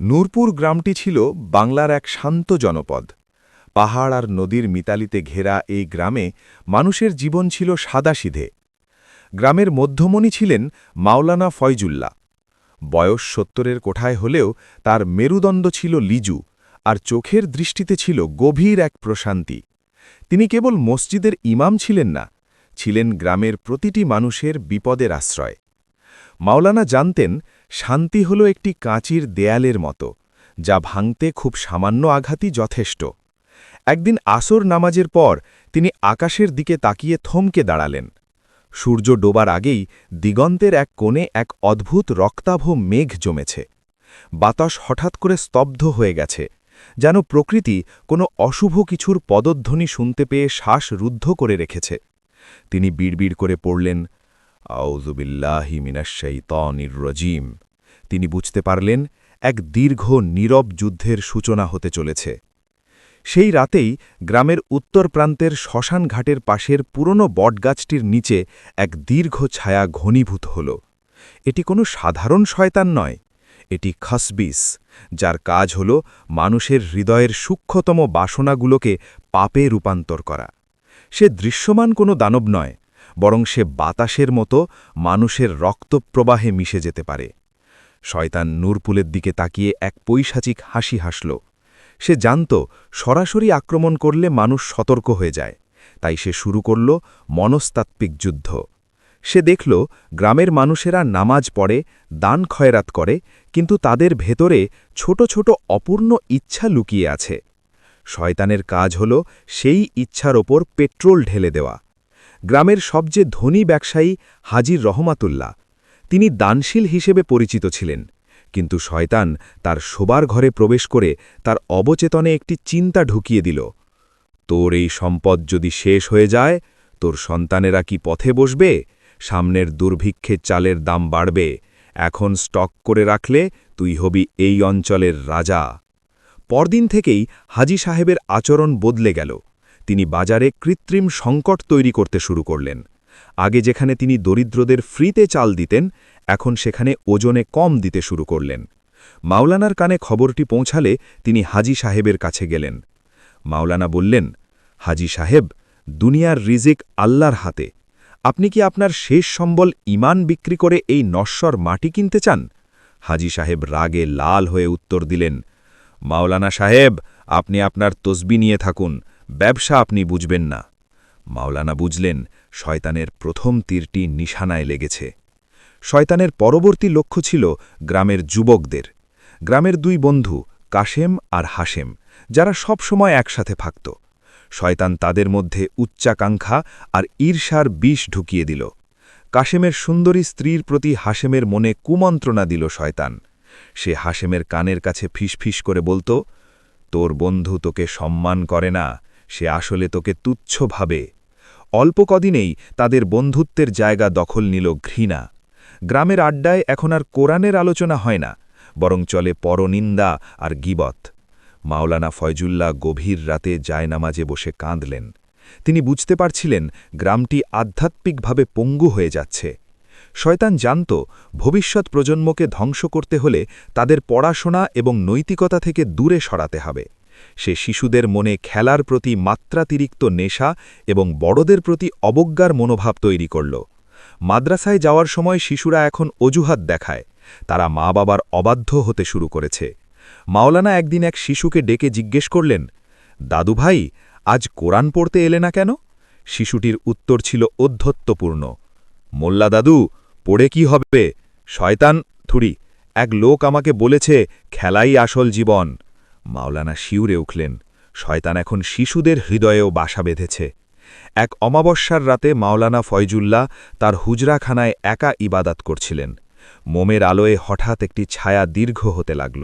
নূরপুর গ্রামটি ছিল বাংলার এক শান্ত জনপদ। পাহাড় আর নদীর মিতালিতে ঘেরা এই গ্রামে মানুষের জীবন ছিল সাদাসিধে। গ্রামের মধ্যমণি ছিলেন মাওলানা ফয়জুল্লা বয়স সত্তরের কোঠায় হলেও তার মেরুদণ্ড ছিল লিজু আর চোখের দৃষ্টিতে ছিল গভীর এক প্রশান্তি। তিনি কেবল মসজিদের ইমাম ছিলেন না, ছিলেন গ্রামের প্রতিটি মানুষের বিপদের আশ্রয়। মাওলানা জানতেন শান্তি হল একটি কাঁচির দেয়ালের মতো, যা ভাঙতে খুব সামান্য আঘাতই যথেষ্ট। একদিন আসর নামাজের পর তিনি আকাশের দিকে তাকিয়ে থমকে দাঁড়ালেন। সূর্য ডোবার আগেই দিগন্তের এক কোণে এক অদ্ভুত রক্তাভ মেঘ জমেছে। বাতাস হঠাৎ করে স্তব্ধ হয়ে গেছে, যেন প্রকৃতি কোনো অশুভ কিছুর পদধ্বনি শুনতে পেয়ে শ্বাস রুদ্ধ করে রেখেছে। তিনি বিড়বিড় করে পড়লেন আউজুবিল্লাহি মিনাশাইতনির রজিম। তিনি বুঝতে পারলেন, এক দীর্ঘ নীরব যুদ্ধের সূচনা হতে চলেছে। সেই রাতেই গ্রামের উত্তর প্রান্তের শ্মশান ঘাটের পাশের পুরনো বটগাছটির নিচে এক দীর্ঘ ছায়া ঘনীভূত হল। এটি কোনো সাধারণ শয়তান নয়, এটি খসবিস, যার কাজ হল মানুষের হৃদয়ের সূক্ষ্মতম বাসনাগুলোকে পাপে রূপান্তর করা। সে দৃশ্যমান কোনো দানব নয়, বরং সে বাতাসের মতো মানুষের রক্তপ্রবাহে মিশে যেতে পারে। শয়তান নূরপুলের দিকে তাকিয়ে এক পৈশাচিক হাসি হাসল। সে জানত, সরাসরি আক্রমণ করলে মানুষ সতর্ক হয়ে যায়। তাই সে শুরু করল মনস্তাত্ত্বিক যুদ্ধ। সে দেখল, গ্রামের মানুষেরা নামাজ পড়ে, দান খয়রাত করে, কিন্তু তাদের ভেতরে ছোট ছোট অপূর্ণ ইচ্ছা লুকিয়ে আছে। শয়তানের কাজ হল সেই ইচ্ছার ওপর পেট্রোল ঢেলে দেওয়া। গ্রামের সবচেয়ে ধনী ব্যবসায়ী হাজির রহমাতুল্লাহ তিনি দানশীল হিসেবে পরিচিত ছিলেন, কিন্তু শয়তান তার শোবার ঘরে প্রবেশ করে তার অবচেতনে একটি চিন্তা ঢুকিয়ে দিল। তোর এই সম্পদ যদি শেষ হয়ে যায়, তোর সন্তানেরা কি পথে বসবে? সামনের দুর্ভিক্ষে চালের দাম বাড়বে। এখন স্টক করে রাখলে তুই হবি এই অঞ্চলের রাজা। পরদিন থেকেই হাজি সাহেবের আচরণ বদলে গেল। তিনি বাজারে কৃত্রিম সংকট তৈরি করতে শুরু করলেন। আগে যেখানে তিনি দরিদ্রদের ফ্রিতে চাল দিতেন, এখন সেখানে ওজনে কম দিতে শুরু করলেন। মাওলানার কানে খবরটি পৌঁছালে তিনি হাজি সাহেবের কাছে গেলেন। মাওলানা বললেন, হাজি সাহেব, দুনিয়ার রিজিক আল্লাহর হাতে। আপনি কি আপনার শেষ সম্বল ইমান বিক্রি করে এই নশ্বর মাটি কিনতে চান? হাজি সাহেব রাগে লাল হয়ে উত্তর দিলেন, মাওলানা সাহেব, আপনি আপনার তসবি নিয়ে থাকুন, ব্যবসা আপনি বুঝবেন না। মাওলানা বুঝলেন, শয়তানের প্রথম তীরটি নিশানায় লেগেছে। শয়তানের পরবর্তী লক্ষ্য ছিল গ্রামের যুবকদের। গ্রামের দুই বন্ধু, কাশেম আর হাসেম যারা সব সময় একসাথে থাকত। শয়তান তাদের মধ্যে উচ্চাকাঙ্ক্ষা আর ঈর্ষার বিষ ঢুকিয়ে দিল। কাশেমের সুন্দরী স্ত্রীর প্রতি হাসেমের মনে কুমন্ত্রণা দিল শয়তান। সে হাসেমের কানের কাছে ফিসফিস করে বলত, তোর বন্ধু তোকে সম্মান করে না, সে আসলে তোকে তুচ্ছ ভাবে। অল্প কদিনেই তাদের বন্ধুত্বের জায়গা দখল নিল ঘৃণা। গ্রামের আড্ডায় এখন আর কোরআনের আলোচনা হয় না, বরং চলে পরনিন্দা আর গিবত। মাওলানা ফয়জুল্লাহ গভীর রাতে জায়নামাজে বসে কাঁদলেন। তিনি বুঝতে পারছিলেন গ্রামটি আধ্যাত্মিকভাবে পঙ্গু হয়ে যাচ্ছে। শয়তান জানত, ভবিষ্যৎ প্রজন্মকে ধ্বংস করতে হলে তাদের পড়াশোনা এবং নৈতিকতা থেকে দূরে সরাতে হবে। সে শিশুদের মনে খেলার প্রতি মাত্রাতিরিক্ত নেশা এবং বড়দের প্রতি অবজ্ঞার মনোভাব তৈরি করল। মাদ্রাসায় যাওয়ার সময় শিশুরা এখন অজুহাত দেখায়। তারা মা বাবার অবাধ্য হতে শুরু করেছে। মাওলানা একদিন এক শিশুকে ডেকে জিজ্ঞেস করলেন, দাদু ভাই, আজ কোরআন পড়তে এলে না কেন? শিশুটির উত্তর ছিল অধ্যত্বপূর্ণ মোল্লা দাদু, পড়ে কি হবে? শয়তান, থুড়ি, এক লোক আমাকে বলেছে, খেলাই আসল জীবন। মাওলানা শিউরে উঠলেন, শয়তান এখন শিশুদের হৃদয়েও বাসা বেঁধেছে। এক অমাবস্যার রাতে মাওলানা ফয়জুল্লাহ তার হুজরাখানায় একা ইবাদাত করছিলেন। মোমের আলোয় হঠাৎ একটি ছায়া দীর্ঘ হতে লাগল।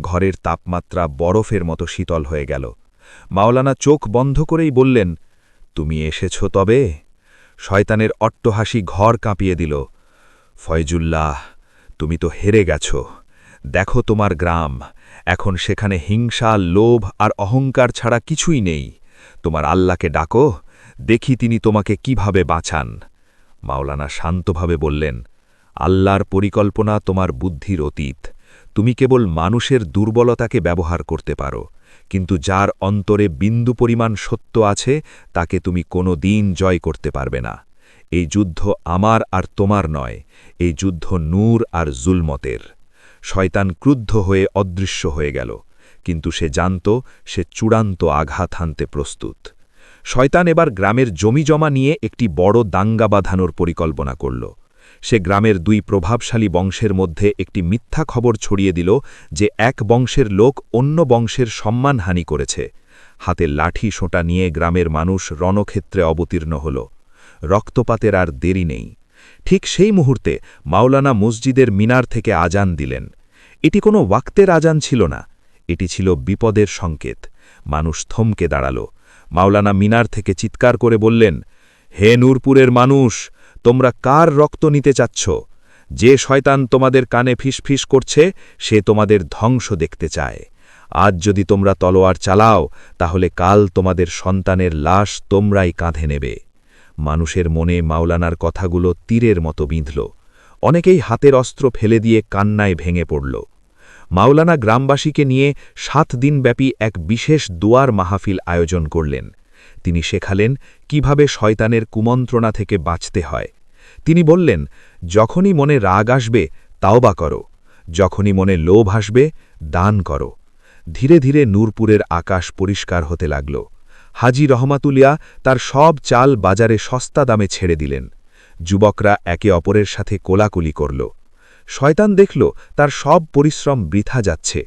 ঘরের তাপমাত্রা বরফের মতো শীতল হয়ে গেল। মাওলানা চোখ বন্ধ করেই বললেন, তুমি এসেছ তবে? শয়তানের অট্টহাসি ঘর কাঁপিয়ে দিল। ফয়জুল্লাহ, তুমি তো হেরে গেছ। দেখো তোমার গ্রাম, এখন সেখানে হিংসা, লোভ আর অহংকার ছাড়া কিছুই নেই। তোমার আল্লাহকে ডাকো, দেখি তিনি তোমাকে কীভাবে বাঁচান। মাওলানা শান্তভাবে বললেন, আল্লাহর পরিকল্পনা তোমার বুদ্ধির অতীত। তুমি কেবল মানুষের দুর্বলতাকে ব্যবহার করতে পারো, কিন্তু যার অন্তরে বিন্দু পরিমাণ সত্য আছে, তাকে তুমি কোনো দিন জয় করতে পারবে না। এই যুদ্ধ আমার আর তোমার নয়, এই যুদ্ধ নূর আর জুলমতের। শয়তান ক্রুদ্ধ হয়ে অদৃশ্য হয়ে গেল, কিন্তু সে জানত, সে চূড়ান্ত আঘাত হানতে প্রস্তুত। শয়তান এবার গ্রামের জমি জমা নিয়ে একটি বড় দাঙ্গা বাঁধানোর পরিকল্পনা করল। সে গ্রামের দুই প্রভাবশালী বংশের মধ্যে একটি মিথ্যা খবর ছড়িয়ে দিল যে এক বংশের লোক অন্য বংশের সম্মানহানি করেছে। হাতে লাঠি সোঁটা নিয়ে গ্রামের মানুষ রণক্ষেত্রে অবতীর্ণ হল। রক্তপাতের আর দেরি নেই। ঠিক সেই মুহূর্তে মাওলানা মসজিদের মিনার থেকে আজান দিলেন। এটি কোনো ওয়াক্তের আজান ছিল না, এটি ছিল বিপদের সংকেত। মানুষ থমকে দাঁড়াল। মাওলানা মিনার থেকে চিৎকার করে বললেন, হে নূরপুরের মানুষ, তোমরা কার রক্ত নিতে চাচ্ছ? যে শয়তান তোমাদের কানে ফিসফিস করছে, সে তোমাদের ধ্বংস দেখতে চায়। আজ যদি তোমরা তলোয়ার চালাও, তাহলে কাল তোমাদের সন্তানের লাশ তোমরাই কাঁধে নেবে। মানুষের মনে মাওলানার কথাগুলো তীরের মতো বিঁধল। অনেকেই হাতের অস্ত্র ফেলে দিয়ে কান্নায় ভেঙে পড়ল। মাওলানা গ্রামবাসীকে নিয়ে সাত দিনব্যাপী এক বিশেষ দুয়ার মাহফিল আয়োজন করলেন। তিনি শেখালেন কীভাবে শয়তানের কুমন্ত্রণা থেকে বাঁচতে হয়। তিনি বললেন, যখনই মনে রাগ আসবে, তাওবা করো। যখনই মনে লোভ আসবে, দান করো। ধীরে ধীরে নূরপুরের আকাশ পরিষ্কার হতে লাগল। হাজি রহমাতুলিয়া তার সব চাল বাজারে সস্তা দামে ছেড়ে দিলেন। যুবকরা একে অপরের সাথে কোলাকুলি করল। শয়তান দেখল তার সব পরিশ্রম বৃথা যাচ্ছে।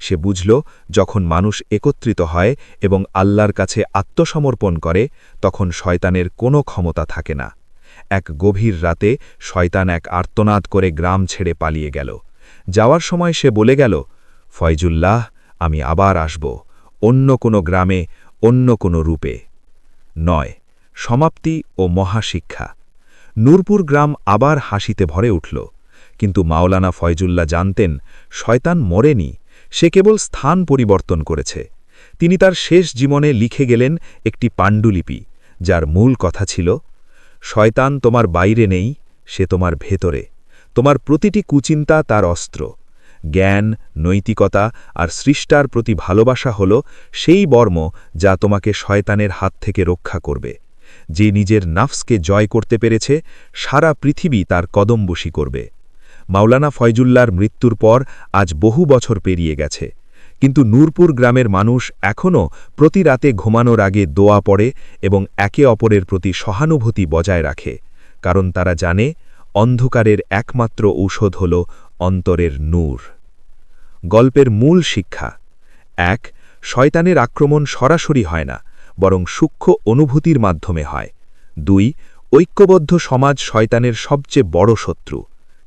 সে বুঝল, যখন মানুষ একত্রিত হয় এবং আল্লাহর কাছে আত্মসমর্পণ করে, তখন শয়তানের কোনো ক্ষমতা থাকে না। এক গভীর রাতে শয়তান এক আর্তনাদ করে গ্রাম ছেড়ে পালিয়ে গেল। যাওয়ার সময় সে বলে গেল, ফয়জুল্লাহ, আমি আবার আসব। অন্য কোনো গ্রামে অন্য কোনো রূপে। নয়, সমাপ্তি ও মহাশিক্ষা। নূরপুর গ্রাম আবার হাসিতে ভরে উঠল, কিন্তু মাওলানা ফয়জুল্লাহ জানতেন শয়তান মরেনি, সে কেবল স্থান পরিবর্তন করেছে। তিনি তার শেষ জীবনে লিখে গেলেন একটি পাণ্ডুলিপি, যার মূল কথা ছিল, শয়তান তোমার বাইরে নেই, সে তোমার ভেতরে। তোমার প্রতিটি কুচিন্তা তার অস্ত্র। জ্ঞান, নৈতিকতা আর সৃষ্টার প্রতি ভালোবাসা হল সেই বর্ম যা তোমাকে শয়তানের হাত থেকে রক্ষা করবে। যে নিজের নাফসকে জয় করতে পেরেছে, সারা পৃথিবী তার কদমবসী করবে। মাওলানা ফয়জুল্লার মৃত্যুর পর আজ বহু বছর পেরিয়ে গেছে। কিন্তু নূরপুর গ্রামের মানুষ এখনও প্রতি রাতে ঘুমানোর আগে দোয়া পড়ে এবং একে অপরের প্রতি সহানুভূতি বজায় রাখে। কারণ তারা জানে, অন্ধকারের একমাত্র ঔষধ হল অন্তরের নূর। গল্পের মূল শিক্ষা, এক, শয়তানের আক্রমণ সরাসরি হয় না, বরং সূক্ষ্ম অনুভূতির মাধ্যমে হয়। দুই, ঐক্যবদ্ধ সমাজ শয়তানের সবচেয়ে বড় শত্রু।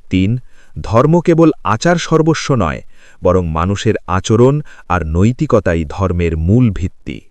তিন, ধর্ম কেবল আচার সর্বস্ব নয়, বরং মানুষের আচরণ আর নৈতিকতাই ধর্মের মূল ভিত্তি।